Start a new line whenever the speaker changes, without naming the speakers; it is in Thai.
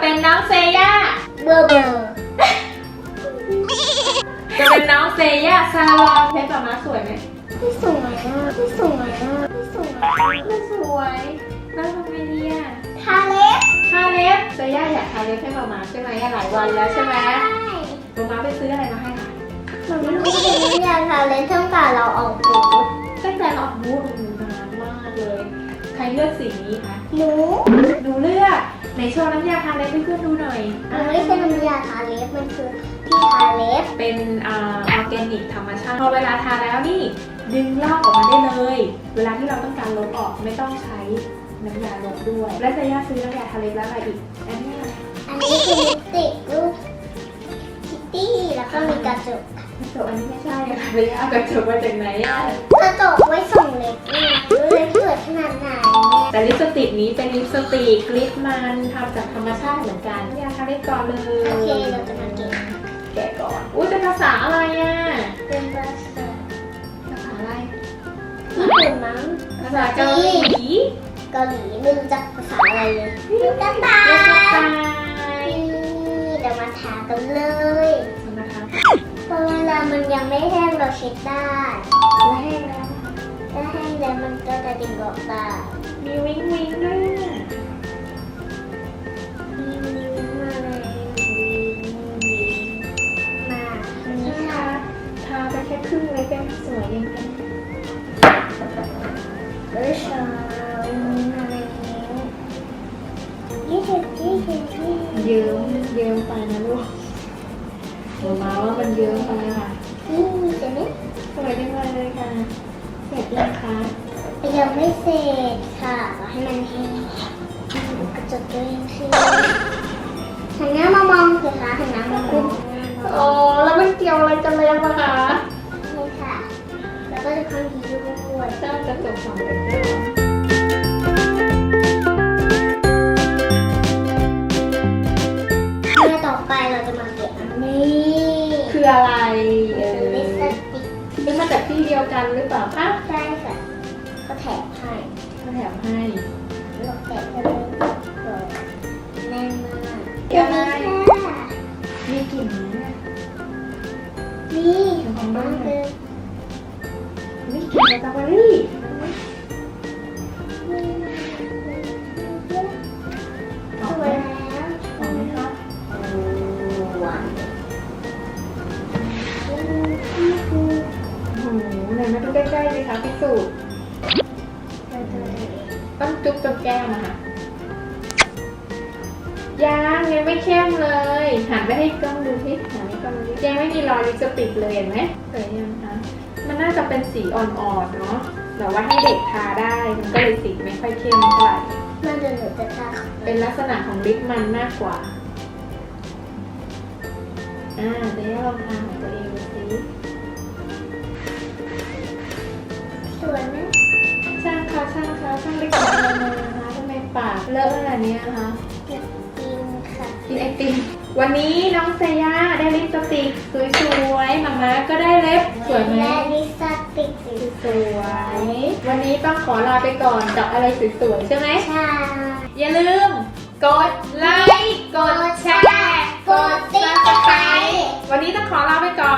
เป็นน้องเซย่า
เบอร์เบอร์
จะเป็นน้องเซย่าซาลอนเพชรมาสวยไหม
ไม่สวยอะไม่สวยอะไม่สวย
ไม่สวยแล้วทำไงดีอะ
ทาเล็บ
ทาเล็บเซย่าอยากทาเล็บให้มามาใช่ไหมหลายวันแล้วใช่ไหมมามาไปซื้ออะไรมาให้คะ
มันไม่รู้จะไม่อยากทาเล็บตั้งแต่เราออกบูธ
ตั้งแต่เราออกบูธนานมากเลย ใครเลือกสีนี้คะ
หนู
หนูเลือก ไหนโชว์น้ำยาทาเล็บให้เพื่อนดูหน่อย
มันไม่ใช่น้ำยาทาเล็บมันคือที่ทาเล็บ
เป็นอ่าออร์แกนิกธรรมชาติพอเวลาทาแล้วนี่ดึงลอกออกมาได้เลย เวลาที่เราต้องการลบออกไม่ต้องใช้น้ำยาลบด้วย และจะย่าซื้อน้ำยาทาเล็บแล้วอะไรอีกอันนี้อะไร
อันนี้คือลิปสติกรูปคิตตี้แล้วก็มีกระจก
กระจกอันนี้ไม่ใช่ค่ะไปเอากระจกมาจากไหนอะ
กระจกไว้ส่งเล็บนี่ นะรู้เล็บเกิดขนาดไหนเนี่ย
แต่ลิปสติกนี้เป็นลิปสติกกลิปมันทำจากธรรมชาติเหมือนกันน้ำยาทาเล็บก่อนเลย
โอเคเราจะมาเก็บ
แกะก่อนอุ้ยเป็นภาษาอะไรอะ
เป็นภาษา
ภาษาอะไร
ญี่ปุ่นมั้ง
ภาษาเกาหลี
เกาหลีไม่รู้จักภาษาอะไรเลยลูกกระต่า
เรียกว่าตาย
นี่เดี๋ยวมาทากันเลย
นะคะ
เพราะเวลามันยังไม่แห้งเราเช็ดได้
และแห้งแล้ว
ถ้า แล้วมันก็จะดิ่งออกได้
มีวิ้งวิ้งด้วยอะ
มีมีมาเลยมีมีมาอันนี้
นี่
ค่ะ
ค่ะทาไปแค่ครึ่งเลยเป็นสวยยังไง
เออชามาเลยยี่สิบยี่สิบยี่
เยิ้มเยิ้มไปนะลูกเดี๋ยวมาว่ามันเยิ้มไปค่ะ
นี่เดี๋ยวนี้
สวยจังเลยค่ะ เสร็จยังคะ
ยังไม่เสร็จค่ะรอให้มันแห้งกระจกตัวเองขึ้นหันหน้ามามองสิคะหันหน้ามาขึ้น
อ๋อแล้วมันเกี่ยวอะไรกันเลยอะคะ
นี่ค่ะ แล้วก็จะข้างดีด้วย
เจ้ากระจกสองเป็นด้วย
เที่
เดียวกันหรือเปล่าคะ
ใช่ค่ะก็แถมให้
เขาแถมให้
เราแถมให้เลยแน่นมาก
เกี่ยวอะไร
ค่ะ
มีกลิ่นไหมอะ
นี่ของบ้านคือ
มีกลิ่นสตรอเบอรี่ ดูใกล้ๆสิคะพี่สุต้องจุ๊บตรงแก้มอะค่ะยังยังไม่เข้มเลยหันไปให้กล้องดูที่หันให้กล้องดูดิยังไม่มีรอยลิปสติกเลยเห็นไหมสวยยังคะมันน่าจะเป็นสีอ่อนๆเนาะแบบว่าให้เด็กทาได้มันก็เลยสีไม่ค่อยเข้มเท่าไหร่
มันจะเหลือแต่ตา
เป็นลักษณะของลิปมันมากกว่าอ่าเดี๋ยวลองทาของตัวเองดูสิ
สวยไหม
ช่างคะช่างคะช่างไปกินอะไรมาคะทำไมปากเลอะขนาดนี้นะคะ
อยากกินค่ะ
กินไอติมวันนี้น้องเซย่าได้ลิปสติกสวยๆมาม่าก็ได้เล็บสวยไหม
และลิปสติกสี
สวย วันนี้ต้องขอลาไปก่อนกับอะไรสวยๆใช่ไหม
ชา
อย่าลืม กดไลค์ กดแชร์
กดติดตาม
วันนี้ต้องขอลาไปก่อนบ๊ายบาย